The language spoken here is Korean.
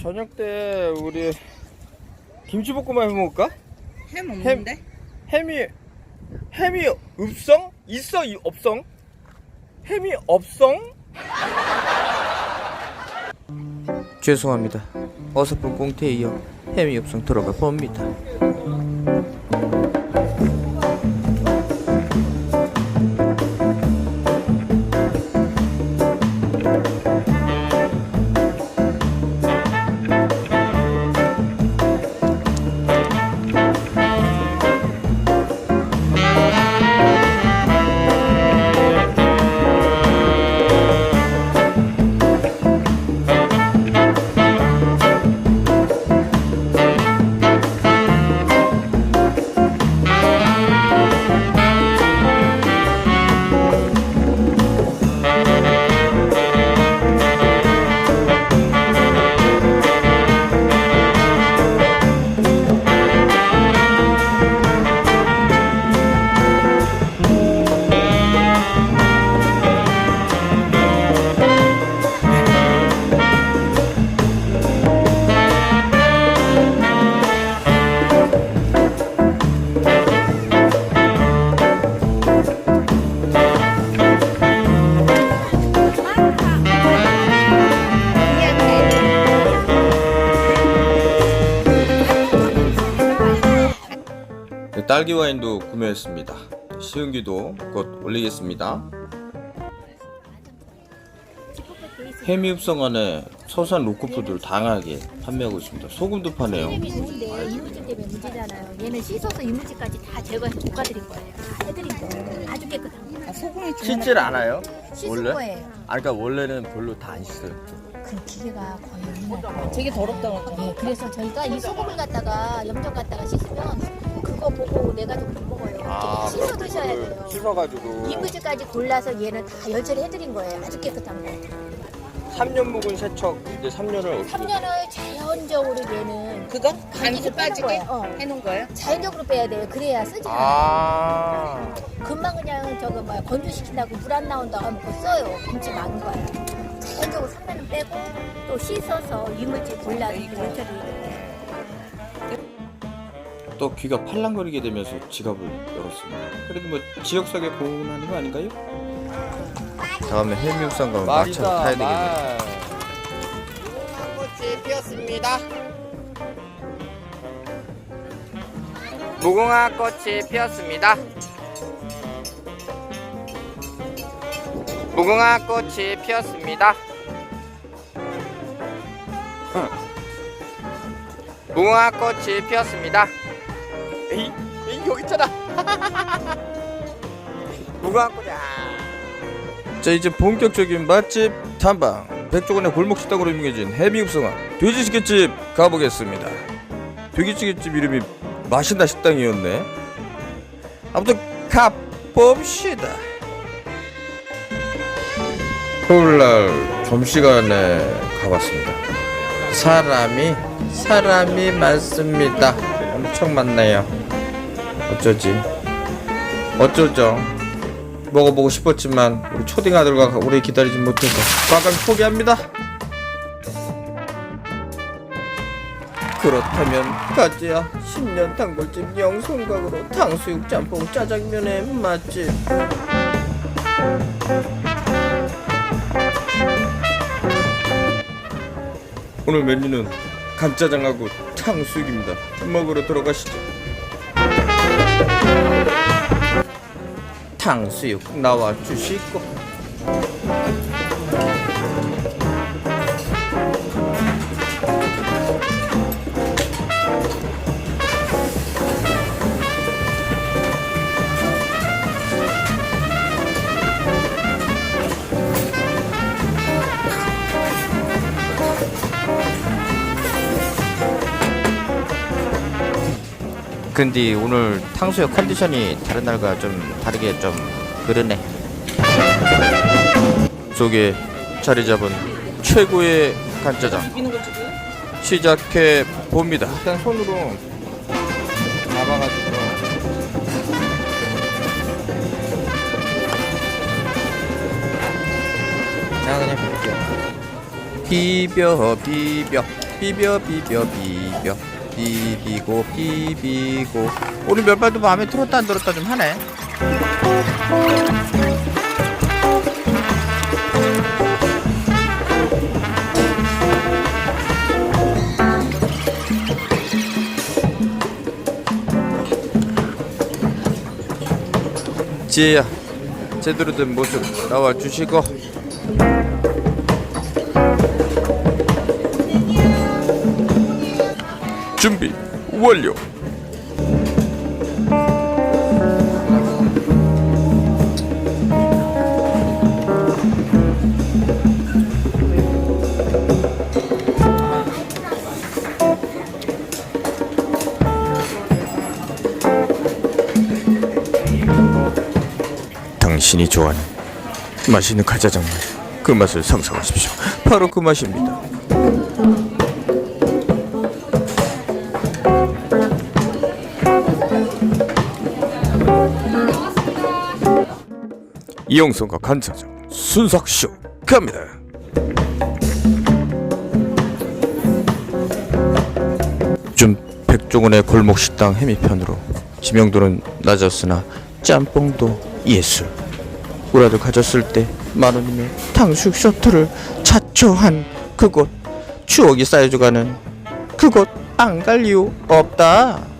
저녁 때 우리 김치볶음밥 해 먹을까? 햄 없는데? 햄이 햄이 없성? 있어 이 없성? 햄이 없성? 죄송합니다. 어설픈 꽁트에 이어 햄이 없성 들어가 봅니다. 딸기 와인도 구매했습니다. 시은기도 곧 올리겠습니다. 해미 흡성 안에 서산 로코푸드를 다양하게 판매하고 있습니다. 소금도 파네요. 햄이 좋은데 이물질 때문에 문제잖아요. 얘는 씻어서 이물질까지 다 제거해서 볶아드릴 거예요. 다 해드릴 거예요. 아주 깨끗한 거. 아, 소금이 씻질 않아요? 씻을 원래? 거예요. 아 그러니까 원래는 별로 다 안 씻어요. 그 기계가 거의 없는 거예요. 되게 더럽다고. 예, 그래서 저희가 이 소금을 갖다가 염전 갖다가 씻으 내 가지고 못 먹어요. 아, 씻어 드셔야 돼요. 씻어가지고 이물질까지 골라서 얘는 다 열처리 해드린 거예요. 아주 깨끗한 거. 3년 묵은 세척 이제 3년을 어떻게 3년을 자연적으로 얘는 그거? 간수 빠지게 거예요. 어. 해놓은 거예요? 자연적으로 빼야 돼요. 그래야 쓰지 않아요. 아 금방 그냥 저거 뭐야 건조시킨다고 물 안 나온다고 하면 그거 써요. 김치 막은 거야. 자연적으로 상면은 빼고 또 씻어서 이물질 골라서 열처리 또 귀가 팔랑거리게 되면서 지갑을 열었습니다. 그래도 뭐 지역 사회 공헌하는 거 아닌가요? 다음에 해미육상 가면 마차 타야 되겠네. 꽃이 피었습니다. 무궁화 꽃이 피었습니다. 무궁화 꽃이 피었습니다. 응. 무궁화 꽃이 피었습니다. 에이, 에이 여기 있잖아. 무궁화 꽃이. 자 이제 본격적인 맛집 탐방. 백종원의 골목 식당으로 유명해진 해미육성화 돼지찌개집 가보겠습니다. 돼지찌개집 이름이 맛있다 식당이었네. 아무튼 가봅시다. 토요일날 점심시간에 가봤습니다. 사람이 사람이 많습니다. 엄청 많네요. 어쩌지? 어쩌죠? 먹어보고 싶었지만 우리 초딩 아들과 오래 기다리지 못해서 과감히 포기합니다. 그렇다면 가지야 10년 단골집 영송각으로 탕수육 짬뽕 짜장면의 맛집 오늘 메뉴는 간짜장하고 탕수육입니다. 먹으러 들어가시죠. 탕수육 나와 주시고 근데 오늘 탕수육 컨디션이 다른 날과 좀 다르게 좀 그러네. 속에 자리 잡은 최고의 간짜장? 시작해 봅니다. 일단 손으로 잡아가지고 제가 그냥 볼게요. 비벼 비벼 비벼 비벼 비벼 비비고 비비고. 우리 멸발도 마음에 들었다 안 들었다 좀 하네. 지혜야 제대로 된 모습 나와 주시고 준비 완료. 당신이 좋아하는 맛있는 가자장 맛. 그 맛을 상상하십시오. 바로 그 맛입니다. 이용성과 간사장 순삭쇼 갑니다. 좀 백종원의 골목 식당 해미편으로 지명도는 낮았으나 짬뽕도 예술. 우라를 가졌을 때 만원이면 탕수육 셔틀을 자초한 그곳 추억이 쌓여져가는 그곳 안갈 이유 없다.